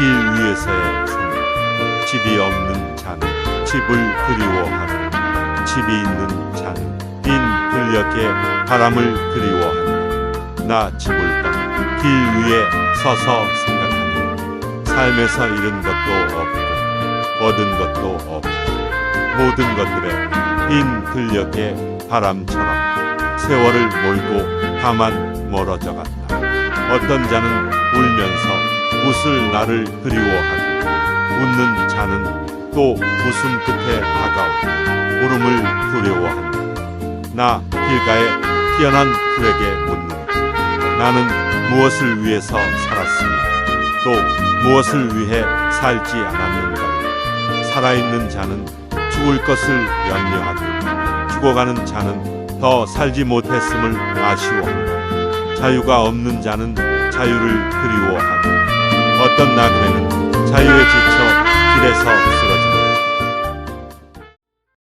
길 위에서의 생 집이 없는 자는 집을 그리워하고 집이 있는 자는 빈 들녘에 바람을 그리워한다. 나 집을 떠길 위에 서서 생각하니 삶에서 잃은 것도 없고 얻은 것도 없고 모든 것들에 빈 들녘의 바람처럼 세월을 몰고 다만 멀어져 갔다. 어떤 자는 울면서 웃을 나를 그리워하고 웃는 자는 또 웃음 끝에 다가오고 울음을 두려워한다. 나 길가에 피어난 풀에게 묻는다. 나는 무엇을 위해서 살았으며 또 무엇을 위해 살지 않았는가. 살아있는 자는 죽을 것을 염려하고 죽어가는 자는 더 살지 못했음을 아쉬워한다. 자유가 없는 자는 자유를 그리워하고 어떤 나그네는 자유에 지쳐 길에서